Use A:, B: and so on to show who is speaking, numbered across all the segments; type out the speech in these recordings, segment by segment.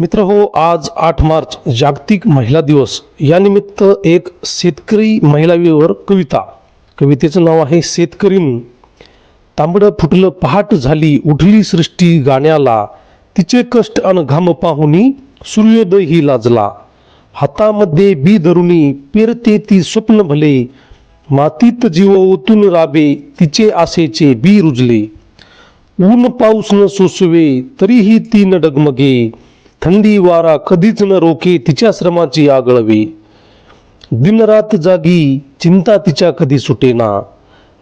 A: मित्र हो आज आठ मार्च जागतिक महिला दिवस. यानिमित्त एक शेतकरी महिलावीवर कविता. कवितेचं नाव आहे शेतकरीन तांबडं फुटलं पहाट झाली उठली सृष्टी गाण्याला. तिचे कष्ट अन घाम पाहुनी सूर्योदय ही लाजला. हातामध्ये बी धरुणी पेरते ती स्वप्न भले. मातीत जीव ओतून राबे तिचे आशेचे बी रुजले. ऊन पाऊस न सोसवे तरीही ती न डगमगे. थंडी वारा कधीच न रोके तिच्या श्रमाची आगळवे दिनरात जागी चिंता तिच्या कधी सुटेना.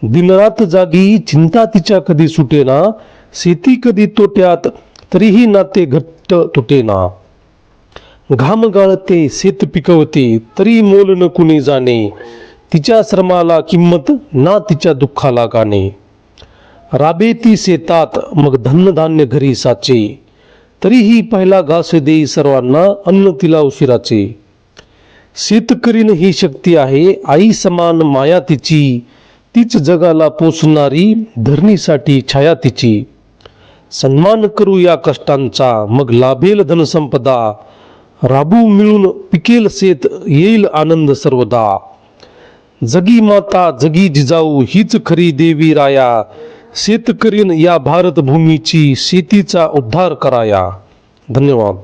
A: दिनरात जागी चिंता तिच्या कधी सुटेना. शेती कधी तोट्यात तरीही नाते घट्ट तुटेना. घाम गाळते शेत पिकवते तरी मोल न कुणी जाणे. तिच्या श्रमाला किंमत ना तिच्या दुःखाला गाणे. राबे ती शेतात मग धन्यधान्य घरी साचे. तरीही पहिला घास देई सर्वांना अन्न तिला उशिराचे. शेतकरीन ही शक्ती आहे आई समान माया तिची तीच जगाला पोसणारी धरणीसाठी छाया तिची. सन्मान करू या कष्टांचा मग लाभेल धनसंपदा. राबू मिळून पिकेल शेत येईल आनंद सर्वदा. जगी माता जगी जिजाऊ हीच खरी देवी राया. शेतकरीन या भारतभूमीची शेतीचा उद्धार कराया. धन्यवाद.